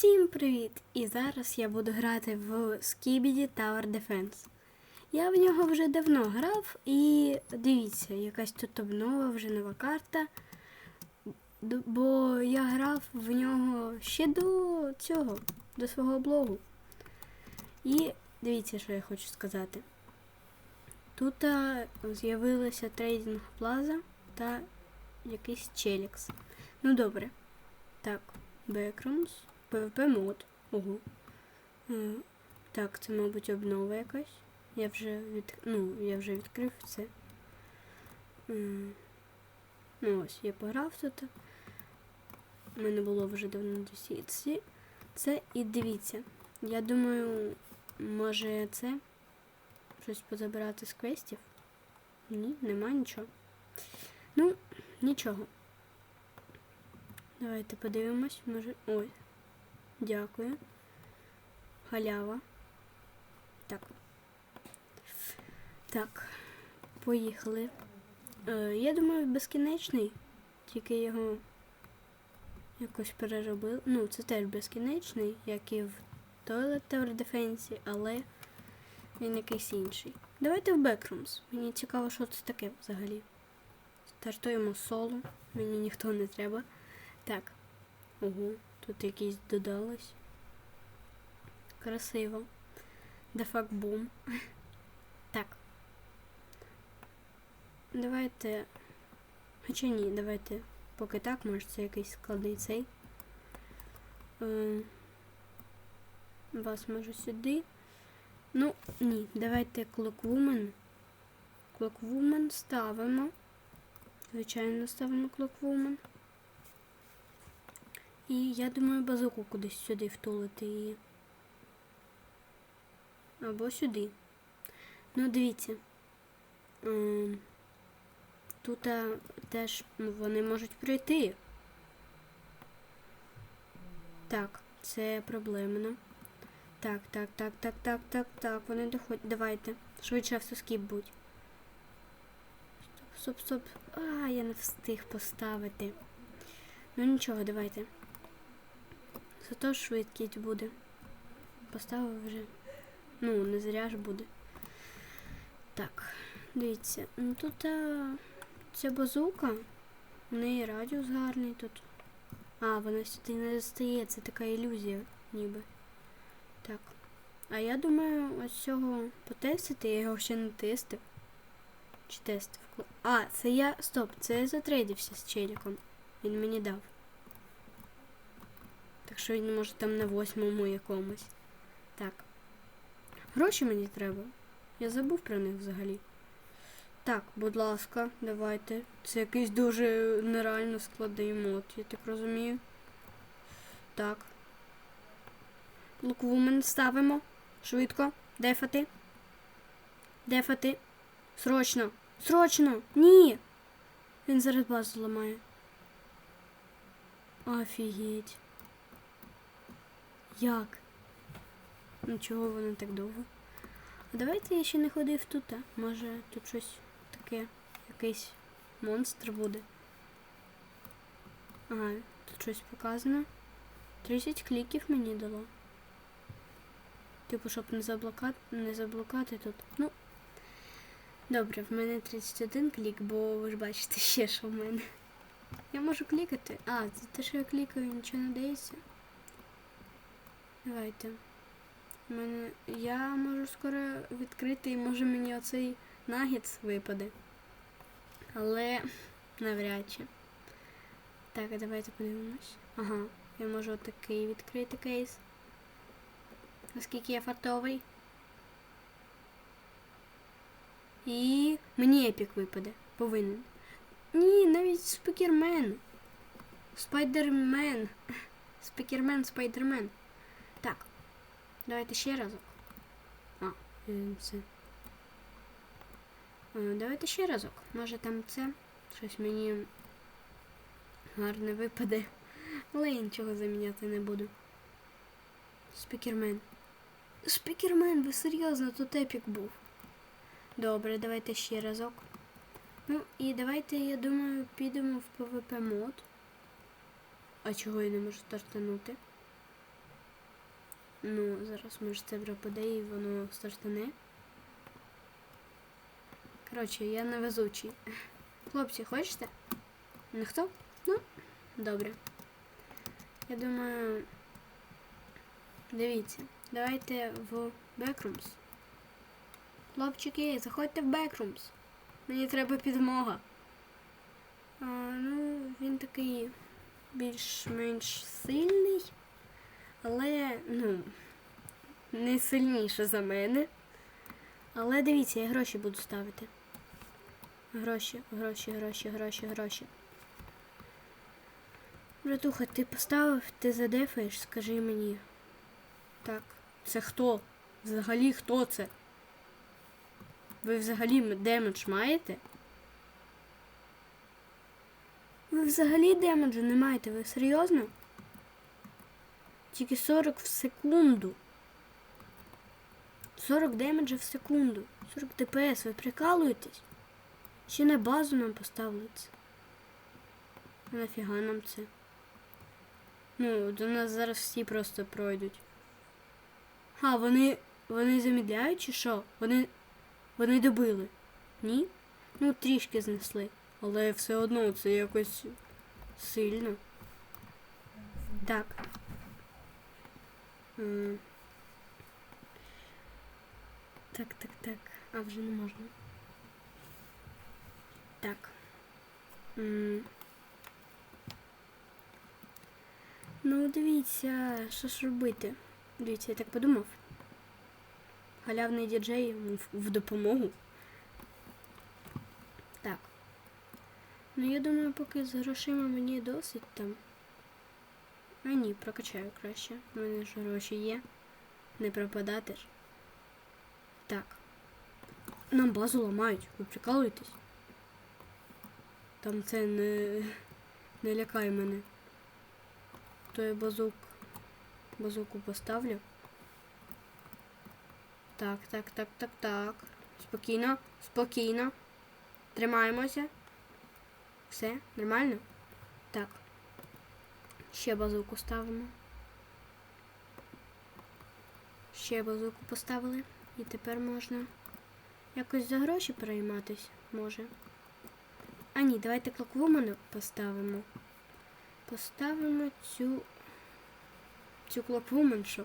Всім привіт! І зараз я буду грати в Skibidi Tower Defense. Я в нього вже давно грав і дивіться, якась тут обнова, вже нова карта. Бо я грав в нього ще до цього, до свого блогу. І дивіться, що я хочу сказати. Тут з'явилася трейдинг плаза та якийсь челікс. Ну добре. Так, Backrooms, PvP мод. Ого. Е, Так, це, мабуть, обнова якась. Я вже від... ну, я вже відкрив це. Ну ось, я пограв тут. У мене було вже давно досі. Це і дивіться. Я думаю, може це щось позабирати з квестів? Ні, нема нічого. Ну, нічого. Давайте подивимось, може. Ой. Дякую. Халява. Так. Так. Поїхали. Е, я думаю, безкінечний. Тільки його якось переробили. Ну, це теж безкінечний, як і в Toilet Tower Defense, але він якийсь інший. Давайте в Backrooms. Мені цікаво, що це таке взагалі. Стартуємо соло. Мені ніхто не треба. Так. Ого, тут якісь додалось. Красиво. Дефак бум. Так. Давайте. Хоча ні, давайте. Поки так, може це якийсь складний цей. Ем, Вас може сюди. Ну, ні, давайте Clockwoman. Clockwoman ставимо. Звичайно, ставимо Clockwoman. І я думаю, базуку кудись сюди втулити її. Або сюди. Ну, дивіться. Ем, Тут теж ну, вони можуть прийти. Так, це проблемно. Так, так, так, так, так, так, так, вони доходять. Давайте. Швидше автоскіп будь. Стоп, стоп, стоп. А, я не встиг поставити. Ну нічого, давайте. Зато швидкість буде. Поставив вже. Ну, не зря ж буде. Так, дивіться. Ну тут а, ця базука. У неї радіус гарний тут. А, вона сюди не достає, це така ілюзія, ніби. Так. А я думаю, ось цього потестити, я його ще не тестив. Чи тестив? А, це я. Стоп, це я затрейдився з челіком. Він мені дав. Так що він може там на восьмому якомусь. Так. Гроші мені треба. Я забув про них взагалі. Так, будь ласка, давайте. Це якийсь дуже нереально складний мод, я так розумію. Так. Луквумен ставимо. Швидко. Дефати. Дефати. Срочно. Срочно! Ні! Він зараз базу зламає. Офігеть. Як? Ну чого воно так довго? А давайте я ще не ходив тут, а? Може тут щось таке, якийсь монстр буде. Ага, тут щось показано. 30 кліків мені дало. Типу, щоб не заблокати, не заблокати тут. Ну. Добре, в мене 31 клік, бо ви ж бачите ще, що в мене. Я можу клікати. А, це те, що я клікаю, нічого не дається. Давайте. Мене... Я можу скоро відкрити і може мені оцей нагіц випаде. Але навряд чи. Так, давайте подивимось. Ага, я можу отакий відкрити кейс. Наскільки я фартовий. І мені епік випаде. Повинен. Ні, навіть спікермен. Спайдермен. Спікермен, спайдермен. Так. Давайте ще разок. А, це. Е, Давайте ще разок. Може там це. Щось мені гарне випаде. Але я нічого заміняти не буду. Спікермен. Спікермен, ви серйозно, тут епік був. Добре, давайте ще разок. Ну, і давайте, я думаю, підемо в PvP мод. А чого я не можу стартанути? Ну, зараз може це пропаде і воно стартане. Коротше, я невезучий. Хлопці, хочете? Ніхто? Ну, добре. Я думаю. Дивіться, давайте в Backrooms. Хлопчики, заходьте в Backrooms. Мені треба підмога. А, ну, він такий більш-менш сильний, але, ну, не сильніше за мене. Але дивіться, я гроші буду ставити. Гроші, гроші, гроші, гроші, гроші. Братуха, ти поставив, ти задефаєш, скажи мені. Так, це хто? Взагалі хто це? Ви взагалі демедж маєте? Ви взагалі демеджу не маєте, ви серйозно? Тільки 40 в секунду. 40 демеджа в секунду. 40 ДПС, ви прикалуєтесь? Ще на базу нам поставили це. А Нафіга нам це? Ну, до нас зараз всі просто пройдуть. А, вони. Вони замідляють чи що? Вони. Вони добили. Ні? Ну, трішки знесли. Але все одно це якось сильно. Так. Так, так, так. А вже не можна. Так. Ну, дивіться, що ж робити. Дивіться, я так подумав. Халявний діджей в допомогу. Так. Ну, я думаю, поки з грошима мені досить там. А ні, прокачаю краще. У мене ж гроші є. Не пропадати ж. Так. Нам базу ламають. Ви прикалуєтесь? Там це не, не лякає мене. То я базук. Базуку поставлю. Так, так, так, так, так. Спокійно, спокійно. Тримаємося. Все, нормально? Так. Ще базуку ставимо. Ще базуку поставили. І тепер можна якось за гроші перейматись, може. А ні, давайте клоквумену поставимо. Поставимо цю цю клоквуменшу.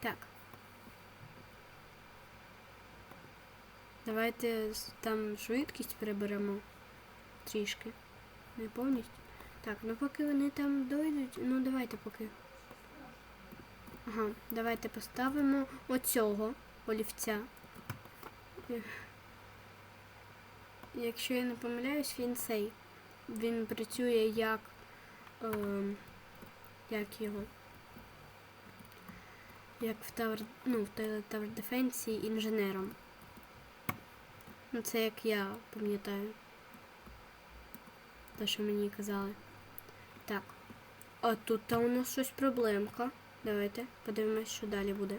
Так. Давайте там швидкість переберемо трішки. Не повністю. Так, ну поки вони там дойдуть, ну давайте поки. Ага, давайте поставимо оцього олівця. Якщо я не помиляюсь, він цей. Він працює як. ем, як його? Як в Tower, ну, в Tower Defense інженером. Ну, це як я пам'ятаю. Те, що мені казали. Так. А тут та у нас щось проблемка. Давайте подивимось, що далі буде.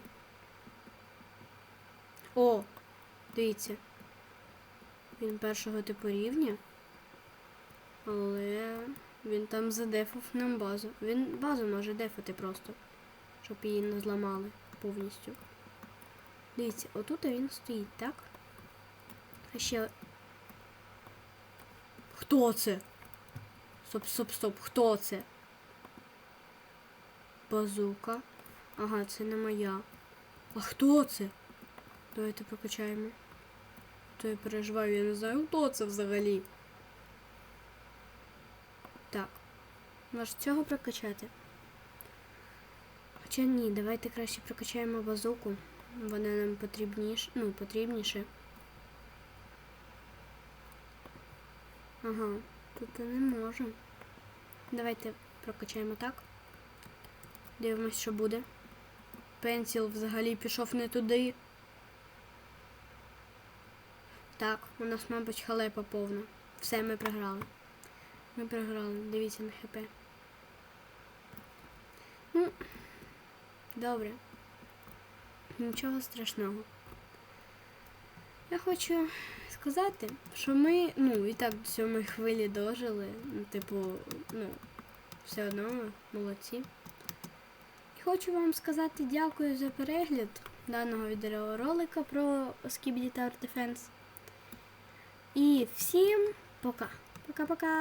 О! Дивіться. Він першого типу рівня. Але він там задефав нам базу. Він базу може дефати просто. Щоб її не зламали повністю. Дивіться, отут він стоїть, так? А ще. Хто це? Стоп, стоп, стоп, хто це? Базука. Ага, це не моя. А хто це? Давайте прокачаємо. То я переживаю, я не знаю, хто це взагалі. Так. Може цього прокачати? Хоча ні, давайте краще прокачаємо базуку. Вона нам потрібніше, ну, потрібніше. Ага, тут не можу. Давайте прокачаємо так. Дивимось, що буде. Пенсіл взагалі пішов не туди. Так, у нас, мабуть, халепа повна. Все, ми програли. Ми програли. Дивіться на хп. Ну, добре. Нічого страшного. Я хочу сказати, що ми ну, і так до сьомої хвилі дожили. Ну, типу, ну, все одно ми молодці. І хочу вам сказати дякую за перегляд даного відеоролика про Skibidi Tower Defense. І всім пока. Пока-пока!